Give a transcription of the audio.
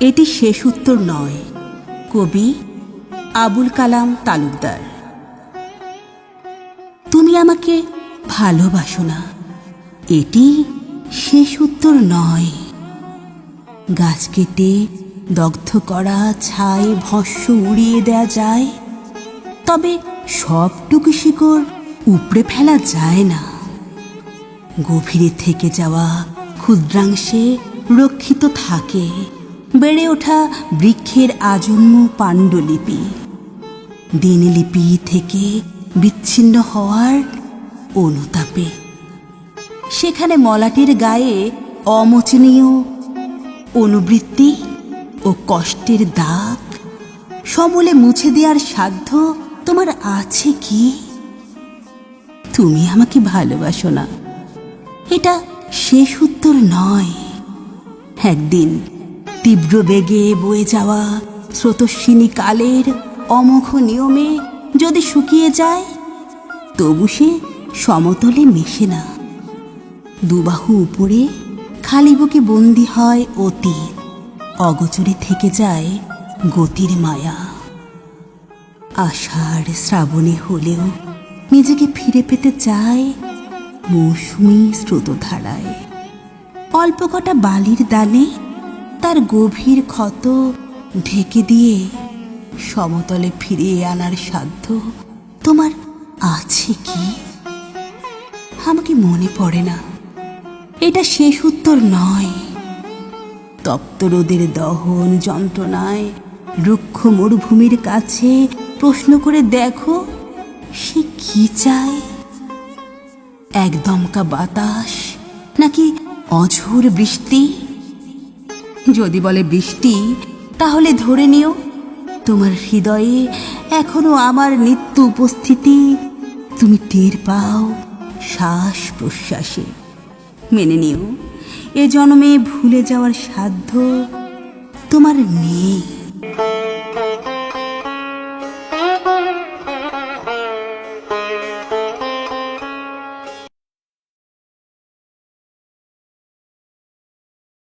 এটি শেষ উত্তর নয়। কবি আবুল কালাম তালুকদার। তুমি আমাকে ভালোবাসো না। এটি শেষ উত্তর নয়। গাছ কেটে দগ্ধ করা ছাই ভস্য উড়িয়ে দেয়া যায়। তবে সবটুকু শিকড় উপড়ে ফেলা যায় না। গভীরে থেকে যাওয়া ক্ষুদ্রাংশে রক্ষিত থাকে। বেড়ে ওঠা বৃক্ষের আজন্ম পাণ্ডুলিপি। দিনলিপি থেকে বিচ্ছিন্ন হওয়ার অনুতাপে। সেখানে মলাটির গায়ে অমোচনীয় অনুবৃত্তি ও কষ্টের দাগ। সমলে মুছে দেওয়ার সাধ্য তোমার আছে কি? তুমি আমাকে ভালোবাসো না। এটা শেষ উত্তর নয়। একদিন তীব্র বেগে বয়ে যাওয়া স্রোতস্বিনী কালের অমোঘ নিয়মে যদি শুকিয়ে যায়, তবু সে সমতলে মেশে না। দুবাহু উপরে খালি বুকে বন্দি হয় অতীত অগোচরে থেকে যায় গতির মায়া। আষাঢ় শ্রাবণে হলেও নিজেকে ফিরে পেতে চায় মৌসুমি স্রোতধারায়। অল্প কটা বালির দানে তার গভীর ক্ষত ঢেকে দিয়ে সমতলে ফিরিয়ে আনার সাধ্য তোমার আছে কি? আমাকে মনে পড়ে না। এটা শেষ উত্তর নয়। তপ্ত রোদের দহন যন্ত্রণায় রুক্ষ মরুভূমির কাছে প্রশ্ন করে দেখো, সে কি চায়? একদমকা বাতাস নাকি অঝোর বৃষ্টি? যদি বলে বৃষ্টি, তাহলে ধরে নিও তোমার হৃদয়ে এখনও আমার নিত্য উপস্থিতি। তুমি টের পাও শ্বাস প্রশ্বাসে। মেনে নিও, এ জন্মে ভুলে যাওয়ার সাধ্য তোমার নেই।